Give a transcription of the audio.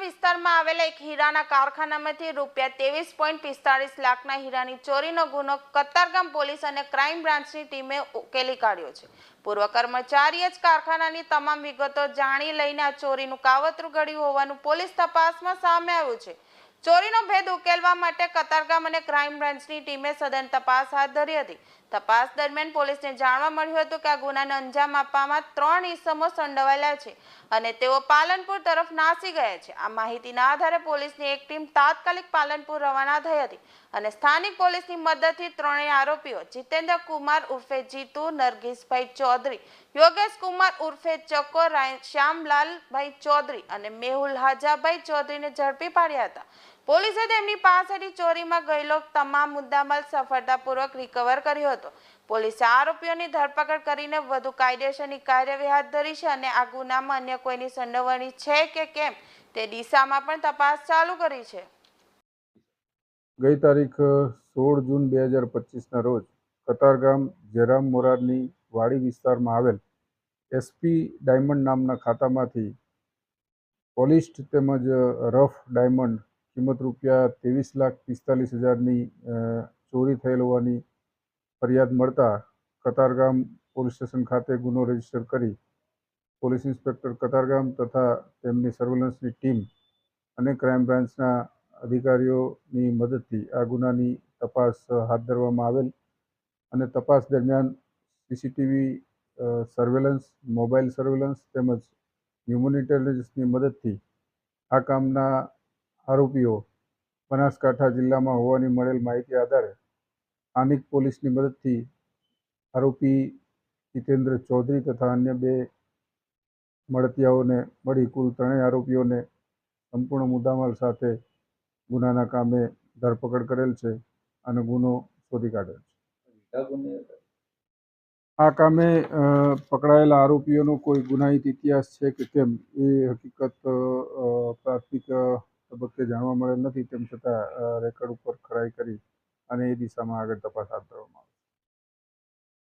નામના કારખાનામાંથી રૂપિયા ત્રેવીસ પોઈન્ટ પિસ્તાળીસ લાખના હીરાની ચોરીનો ગુનો કતારગામ પોલીસ અને ક્રાઇમ બ્રાન્ચની ટીમે ઉકેલી કાઢ્યો છે. પૂર્વ કર્મચારીએ જ કારખાનાની તમામ વિગતો જાણી લઈને આ ચોરીનું કાવતરું ઘડ્યું હોવાનું પોલીસ તપાસમાં સામે આવ્યું છે. ચોરીનો ભેદ ઉકેલવા માટે કતારગામ અને ક્રાઇમ બ્રાન્ચની ટીમે સઘન તપાસ હાથ ધરી હતી. તપાસ દરમિયાન પોલીસને જાણવા મળ્યું હતું કે આ ગુનાને અંજામ આપવામાં ત્રણ ઇસમો સંડોવાયેલા છે અને તેઓ પાલનપુર તરફ નાસી ગયા છે. આ માહિતીના આધારે પોલીસની એક ટીમ તાત્કાલિક પાલનપુર રવાના થઈ હતી અને સ્થાનિક પોલીસની મદદથી ત્રણેય આરોપીઓ જીતેન્દ્ર કુમાર ઉર્ફે જીતુ, નરગીશભાઈ ચૌધરી, યોગેશ કુમાર ઉર્ફે ચકો શ્યામલાલભાઈ ચૌધરી અને મેહુલ હાજાભાઈ ચૌધરીને ઝડપી પાડ્યા હતા. પોલીસે તેમની પાસેથી ચોરીમાં ગયેલો તમામ મુદ્દામાલ સફળતાપૂર્વક રિકવર કર્યો હતો. પોલીસે આરોપીઓની ધરપકડ કરીને વધુ કાયદેસરની કાર્યવાહી હાથ ધરી છે અને આ ગુનામાં અન્ય કોઈની સંડોવણી છે કે કેમ તે દિશામાં પણ તપાસ ચાલુ કરી છે. ગઈ તારીખ સોળ જૂન બે હજાર પચીસના રોજ કતારગામ જયરામ મોરારની વાડી વિસ્તારમાં આવેલ એસપી ડાયમંડ નામના ખાતામાંથી પોલિસ્ડ તેમજ રફ ડાયમંડ કિંમત રૂપિયા ત્રેવીસ લાખ પિસ્તાલીસ હજારની ચોરી થયેલ હોવાની ફરિયાદ મળતા કતારગામ પોલીસ સ્ટેશન ખાતે ગુનો રજિસ્ટર કરી પોલીસ ઇન્સ્પેક્ટર કતારગામ તથા તેમની સર્વેલન્સની ટીમ અને ક્રાઇમ બ્રાન્ચના અધિકારીઓની મદદથી આ ગુનાની તપાસ હાથ ધરવામાં આવેલ અને તપાસ દરમિયાન સીસીટીવી સર્વેલન્સ મોબાઈલ સર્વેલન્સ તેમજ હ્યુમન ઇન્ટેલિજન્સની મદદથી આ કામના આરોપીઓ બનાસકાંઠા જિલ્લામાં હોવાની મળેલ માહિતી આધારે સ્થાનિક પોલીસની મદદથી આરોપી જીતેન્દ્ર ચૌધરી તથા અન્ય બે મળતિયાઓને મળી કુલ ત્રણેય આરોપીઓને સંપૂર્ણ મુદ્દામાલ સાથે ગુનાના કામે ધરપકડ કરેલ છે અને ગુનો શોધી કાઢેલ છે. આ કામે પકડાયેલા આરોપીઓનો કોઈ ગુનાહિત ઇતિહાસ છે કે કેમ? એ હકીકત પ્રાથમિક તબક્કે જાણવા મળેલ નથી, તેમ છતાં રેકર્ડ ઉપર ખરાઈ કરી અને એ દિશામાં આગળ તપાસ હાથ ધરવામાં